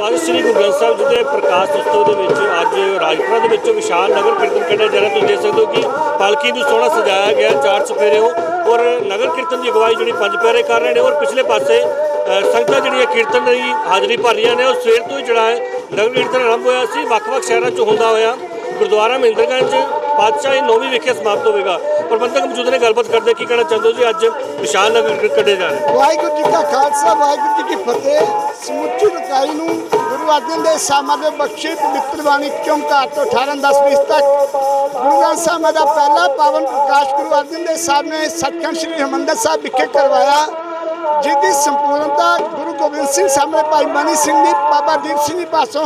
ਪਰ ਸ਼੍ਰੀ ਗੁਰੂ ਗ੍ਰੰਥ ਸਾਹਿਬ ਜੀ ਦੇ ਪ੍ਰਕਾਸ਼ ਉਤਸਵ ਦੇ ਵਿੱਚ, ਅੱਜ ਰਾਜਪੁਰਾ ਦੇ ਵਿੱਚੋਂ ਵਿਸ਼ਾਲ ਨਗਰ ਕੀਰਤਨ ਕੱਢਿਆ ਜਾ ਰਿਹਾ। ਤੁਸੀਂ ਦੇਖ ਸਕਦੇ ਹੋ ਕਿ ਪਾਲਕੀ ਨੂੰ ਸੋਹਣਾ ਸਜਾਇਆ ਗਿਆ, ਚਾਰ ਚੁਫੇਰੇ ਹੋ ਔਰ ਨਗਰ ਕੀਰਤਨ ਦੀ ਅਗਵਾਈ ਜਿਹੜੀ ਪੰਜ ਪਿਆਰੇ ਕਰ ਰਹੇ ਨੇ, ਔਰ ਪਿਛਲੇ ਪਾਸੇ ਸੰਗਤਾਂ ਜਿਹੜੀਆਂ ਕੀਰਤਨ ਦੀ ਹਾਜ਼ਰੀ ਭਰ ਰਹੀਆਂ ਨੇ, ਉਹ ਸਵੇਰ ਤੋਂ ਹੀ ਜਿਹੜਾ ਹੈ, ਨਗਰ ਕੀਰਤਨ ਆਰੰਭ ਹੋਇਆ ਸੀ, ਵੱਖ-ਵੱਖ ਸ਼ਹਿਰਾਂ 'ਚ ਹੁੰਦਾ ਹੋਇਆ। ਗੁਰਦੁਆਰਾ ਮਹਿੰਦਰਗੰਜ ਪਾਤਸ਼ਾਹੀ ਨੌਵੀਂ ਵਿਖੇ ਸਮਾਪਤ ਹੋਵੇਗਾ। ਪ੍ਰਬੰਧਕ ਮੌਜੂਦ ਨੇ ਗੱਲਬਾਤ ਕਰਦੇ ਕੀ ਕਹਿਣਾ ਚਾਹੁੰਦੇ ਹੋ ਜੀ? ਅੱਜ ਵਿਸ਼ਾਲ ਨਗਰ ਕੱਢੇ ਜਾ ਰਹੇ। ਵਾਹਿਗੁਰੂ ਜੀ ਕਾ ਖਾਲਸਾ, ਵਾਹਿਗੁਰੂ ਜੀ ਕੀ ਫਤਿਹ। ਸਮੁੱਚੀ ਇਕਾਈ ਨੂੰ ਗੁਰੂ ਅਰਜਨ ਦੇਵ ਸਾਹਿਬ ਦੇ ਬਖਸ਼ੇ ਪਵਿੱਤਰ ਬਾਣੀ ਚੌਂਕਾਰ ਤੋਂ 18 10 20 ਤੱਕ? ਗੁਰੂ ਗ੍ਰੰਥ ਸਾਹਿਬ ਦਾ ਪਹਿਲਾ ਪਾਵਨ ਪ੍ਰਕਾਸ਼ ਗੁਰੂ ਅਰਜਨ ਦੇਵ ਸਾਹਿਬ ਨੇ ਸੱਚਖੰਡ ਸ੍ਰੀ ਹਰਿਮੰਦਰ ਸਾਹਿਬ ਵਿਖੇ ਕਰਵਾਇਆ। ਜਿਸ ਦੀ ਸੰਪੂਰਨਤਾ ਗੁਰੂ ਗੋਬਿੰਦ ਸਿੰਘ ਸਾਹਿਬ ਨੇ ਭਾਈ ਮਨੀ ਸਿੰਘ ਜੀ, ਬਾਬਾ ਦੀਪ ਸਿੰਘ ਜੀ ਪਾਸੋਂ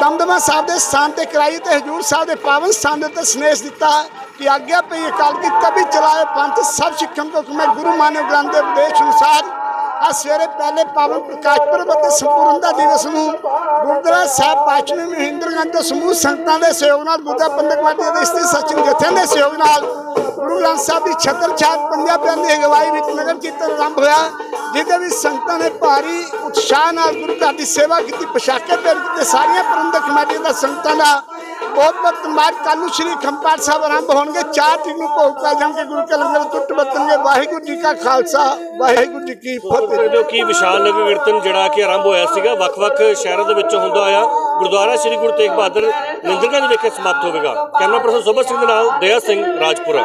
ਦਮਦਮਾ ਸਾਹਿਬ ਦੇ ਸਥਾਨ ਤੇ ਕਰਾਈ ਤੇ ਹਜੂਰ ਸਾਹਿਬ ਦੇ ਪਾਵਨ ਸਥਾਨ ਦੇ ਉੱਤੇ ਸੰਦੇਸ਼ ਦਿੱਤਾ। ਕਿ ਆਗਿਆ ਪਈ ਅਕਾਲ ਕੀ ਕਭੀ ਚਲਾਏ ਪੰਥ ਸਭ ਸਿੱਖਣ ਕੋ ਮੈਂ ਗੁਰੂ ਮਾਨਵ ਗ੍ਰੰਥ ਦੇ ਉਪਦੇਸ਼ ਅਨੁਸਾਰ ਆ ਸਵੇਰੇ ਪਹਿਲੇ ਪਾਵਨ ਪ੍ਰਕਾਸ਼ ਪਰਬ ਅਤੇ ਸੰਪੂਰਨਤਾ ਦਿਵਸ ਨੂੰ ਗੁਰਦੁਆਰਾ ਸਾਹਿਬ ਪਾਚਨ ਮਹਿੰਦਰਗੰਜ ਤੋਂ ਸਮੂਹ ਸੰਗਤਾਂ ਦੇ ਸਹਿਯੋਗ ਨਾਲ ਗੁਰਦਾ ਪੰਡਕ ਵਾਟੀ ਦੇ ਇਸਤੇ ਸਚਿਨ ਜਥਿਆਂ ਦੇ ਸਹਿਯੋਗ ਨਾਲ ਗੁਰੂ ਗ੍ਰੰਥ ਸਾਹਿਬ ਦੀ ਛਤਰ ਛਾਤ ਪੰਜਾਬ ਦੀ ਅਗਵਾਈ ਵਿੱਚ ਨਗਰ ਕੀਰਤਨ ਆਰੰਭ ਹੋਇਆ, ਜਿਹਦੇ ਵਿੱਚ ਸੰਗਤਾਂ ਨੇ ਭਾਰੀ ਉਤਸ਼ਾਹ ਨਾਲ ਗੁਰੂ ਘਰ ਦੀ ਸੇਵਾ ਕੀਤੀ, ਪੋਸ਼ਾਕੇ ਪਹਿਨ ਕੇ ਸਾਰੀਆਂ ਪ੍ਰਬੰਧਕ ਕਮੇਟੀ ਦਾ ਸੰਗਤਾਂ ਦਾ ਬਹੁਤ ਬਹੁਤ ਕੱਲ੍ਹ ਨੂੰ ਸ਼੍ਰੀ ਖੰਪਾਟ ਸਾਹਿਬ ਆਰੰਭ ਹੋਣਗੇ। ਚਾਰ ਤਰੀਕ ਨੂੰ ਭੋਗ ਪੈ ਜਾਣਗੇ ਗੁਰੂ ਕੇ ਲੰਗਰ ਟੁੱਟ ਬਤਨਗੇ ਵਾਹਿਗੁਰੂ ਜੀ ਕਾ ਖਾਲਸਾ ਵਾਹਿਗੁਰੂ ਜੀ ਕੀ ਫਤਿਹ। ਹੋ ਕਿ ਵਿਸ਼ਾਲ ਨਗਰ ਕੀਰਤਨ ਜਿਹੜਾ ਕਿ ਆਰੰਭ ਹੋਇਆ ਸੀਗਾ। ਵੱਖ-ਵੱਖ ਸ਼ਹਿਰਾਂ ਦੇ ਵਿੱਚ ਹੁੰਦਾ ਹੋਇਆ ਗੁਰਦੁਆਰਾ ਸ੍ਰੀ ਗੁਰੂ ਤੇਗ ਬਹਾਦਰ ਨਿੰਦਰਗੰਜ ਵਿਖੇ ਸਮਾਪਤ ਹੋਵੇਗਾ। ਕੈਮਰਾ ਪਰਸਨ ਸੁਭਾ ਸਿੰਘ ਦੇ ਨਾਲ ਦਇਆ ਸਿੰਘ ਰਾਜਪੁਰਾ।